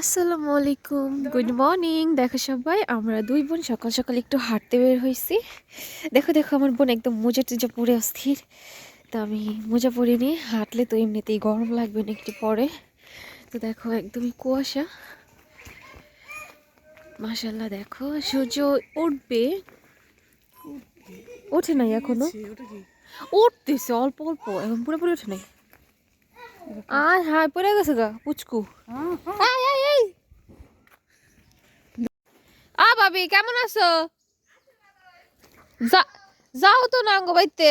আসসালামু আলাইকুম। Good morning দেখো সবাই আমরা দুই বোন সকাল সকাল একটু হাঁটতে বের হয়েছি। দেখো দেখো আমার বোন একদম মোজা টুজা পরে অস্থির। তো আমি মোজা পরে নিয়ে হাঁটলে তো এমনিতেই গরম লাগবে না একটু পরে। তো দেখো একদমই কুয়াশা। মাশাল্লাহ দেখো সূর্য উঠবে। ওঠে নাই এখনও? উঠতেছে অল্প অল্প এখন পুরোপুরি ওঠে নাই। আর হাই পড়ে গেছে গা পুচকু। আ ভাবি কেমন আছো? যাও তো না অঙ্গ বাইতে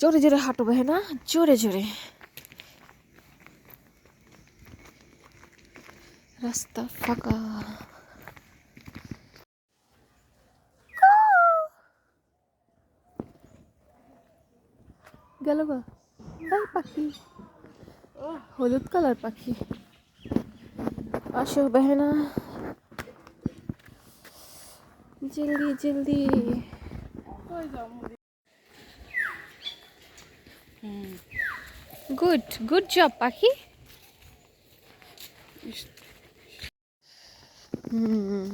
জোরে জোরে হাঁটো ভাই না? জোরে জোরে। রাস্তা ফাঁকা। গেল গা। পাখি। হলুদ কালার পাখি। আসো বেহনা জলদি জলদি। গুড গুড জব পাখি। হুম।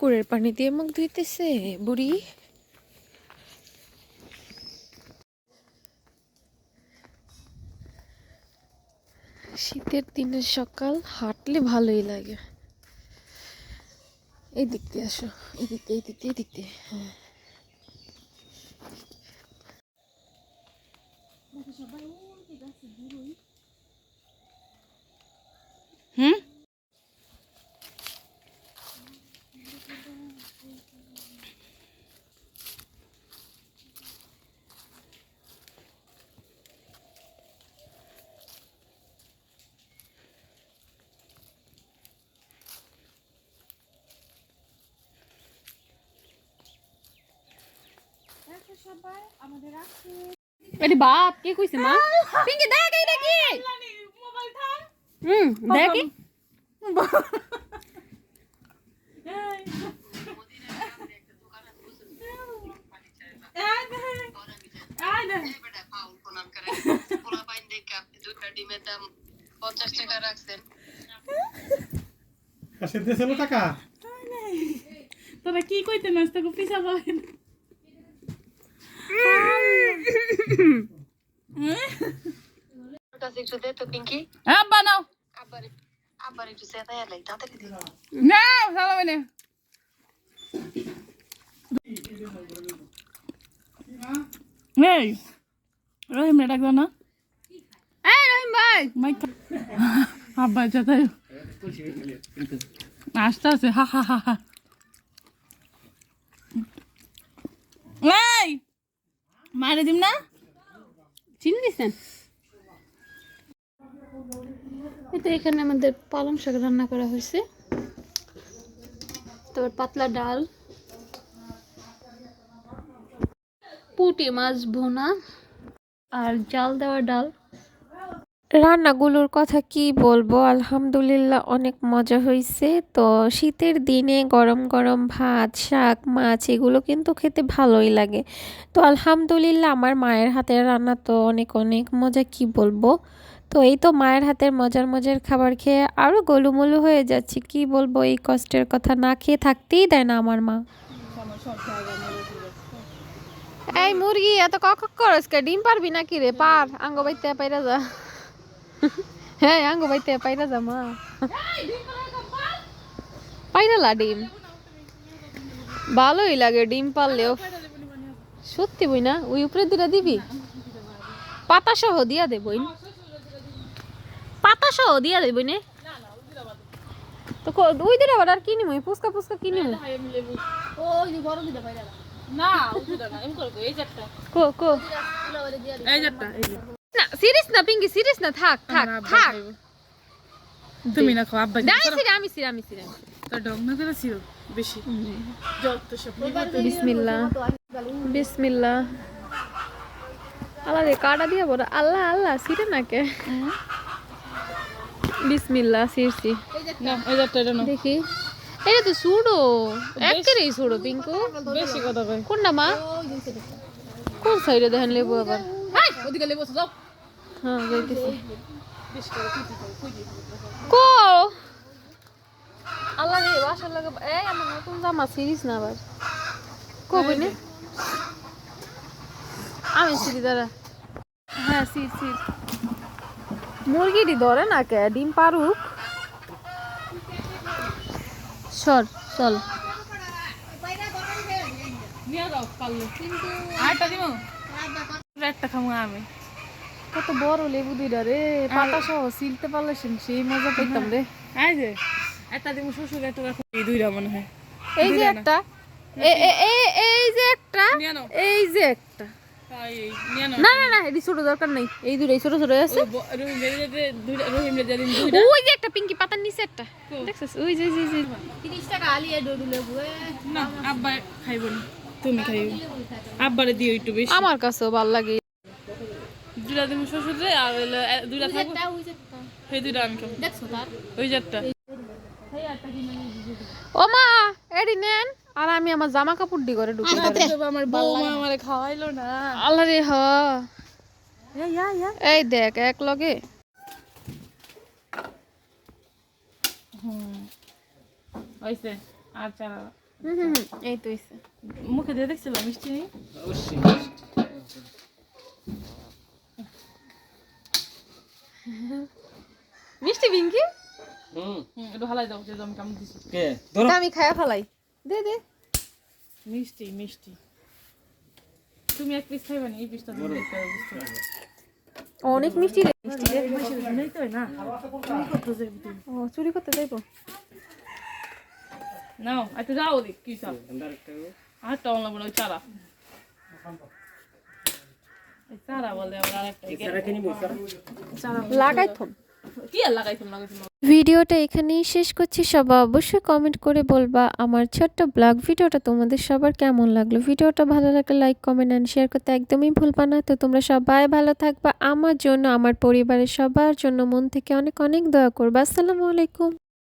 পুকুরের পানি দিয়ে মুখ ধুইতেছে, বুড়ি। শীতের দিনের সকাল, হাঁটলে ভালোই লাগে। এই দিক দিয়ে আসো এই দিক এই দিক এই দিক হ্যাঁ। হুম এটি বাপ কে কইছে মা? পিঙ্কি দেখ এইটা কি হুম দেখ দেখে পঞ্চাশ টাকা? রাখছেন টাকা তোরা কি কইতে নাস তোকে পিছা পাবেন হ্যাঁ বানাও আব্বার একটু চেতাই লাই তাড়াতাড়ি দে না ভালো মানে এই, রহিম রে ডাক না আব্বা আসতে আছে হা হা হা হা এই মারে দিম না চিনি দিচ্ছেন এই তো এখানে আমাদের পালং শাক রান্না করা হয়েছে। তারপর পাতলা ডাল। পুঁটি মাছ ভোনা। আর জাল দেওয়া ডাল। রান্নাগুলোর কথা কি বলব? আলহামদুলিল্লাহ অনেক মজা হয়েছে তো শীতের দিনে গরম গরম ভাত, শাক, মাছ এগুলো কিন্তু খেতে ভালোই লাগে। তো আলহামদুলিল্লাহ আমার মায়ের হাতের রান্না তো অনেক অনেক মজা, কি বলব? তো এই তো মায়ের হাতের মজার মজার খাবার খেয়ে আরও গোলুমলু হয়ে যাচ্ছি। কি বলব, এই কষ্টের কথা না খেয়ে থাকতেই দেয় না আমার মা। এই মুরগি, এত কক করস ডিম পারবি নাকি রে? পার, আঙ্গ বাইতে পাইরা যা। হ্যাঁ আঙ্গ বাইতে পাইরা যা মা পাইরালা ডিম ভালোই লাগে ডিম পারলেও সত্যি বই না ওই উপরে দুটা দিবি পাতা সহ দিয়া দে বইন পাতা সহ দিয়া দে বইনে তো কো- ওই দিন আবার আর কিনিমু ফুচকা ফুচকা কিনিমু না কো কো এই। না সিরিয়াস না পিঙ্কি সিরিয়াস না থাক থাক থাক। তুমি না খাও আব্বা আমি সিরি আমি সিরি আমি সিরি তোর ঢং না করে ছিল বেশি। যত সব। বিসমিল্লাহ। বিসমিল্লাহ। আল্লাহ রে কাটা দিয়ে বড় আল্লাহ আল্লাহ সিরে নাকে বিসমিল্লাহ সিরসি। না এই যাত্রা এটা না দেখি। এটা তো সুড়ো একেরেই সুড়ো পিঙ্কু। বেশি কথা কোনটা মা? কোন সাইডে দেখেন লেবু আবার? ওদিকে লেবো যাও। হ্যাঁ যাইতেছি কো? আল্লাহ রে বাসার লাগে এই আমার নতুন জামা সিরিজ না আবার। কবে নে আমি সিরি দাঁড়া। হ্যাঁ সির সির মুরগিটি ধরে না কে? ডিম পারুক। সর চল। একটা খামো আমি। কত বড় লেবু দুইটা রে পাতা সহ সিলতে পারলে সেই মজা পেতাম রে। এই যে একটা দিব শ্বশুর রাখো এই দুইটা মনে হয়। এই যে একটা এ- এ- এ- এই যে একটা এই যে একটা। না না না এটি ছোট দরকার নাই এই দুটাই ছোট ছোট আছে। ওই রহিম যে দুইটা রহিম রে যেদিন দুইটা। ওই যে একটা পিঙ্কি পাতার নিচে একটা দেখছিস? ওই যে যে যে। না আব্বা খাইব না তুমি খাইব আব্বারে দিও একটু বেশি। আমার কাছেও ভালো লাগে। দুইটা দিব শ্বশুর আর হইল দুইটা থাকব। সেই দুইটা আমি খাব ওই যাত্রা ও মা এডি নেন। আর আমি আমার জামা কাপড় দি করে ঢুকে আমার বৌমা আমারে খাওয়াইলো না। আল্লাহ রে হ। এই এই দেখ এক লগে। হইছে। আচ্ছা হুম এই তো হইছে। মুখে দিয়ে দেখছিলাম মিষ্টি নেই মিষ্টি। পিঙ্কি? হুম। একটু হালাই দাও যে আমি কামড় দিছি। কে? ধরো। আমি খায়া ফেলাই। দে দে। মিষ্টি মিষ্টি। তুমি এক পিস খাইবা না এই পিসটা পারবে অনেক মিষ্টি রে। মিষ্টি রে নেই তো না। যাইবে ও চুরি করতে যাইবো। নাও একটু যাও দেখ কি চাল আটটা অনলাম ওই চারা ভিডিওটা এখানেই শেষ করছি। সবাই অবশ্যই কমেন্ট করে বলবা আমার ছোট্ট ব্লগ ভিডিওটা তোমাদের সবার কেমন লাগল। ভিডিওটা ভালো লাগলে লাইক কমেন্ট অ্যান্ড শেয়ার করতে একদমই ভুলবা না। তো তোমরা সবাই ভালো থাকবা। আমার জন্য আমার পরিবারের সবার জন্য মন থেকে অনেক অনেক দয়া করবা। আসসালামু আলাইকুম।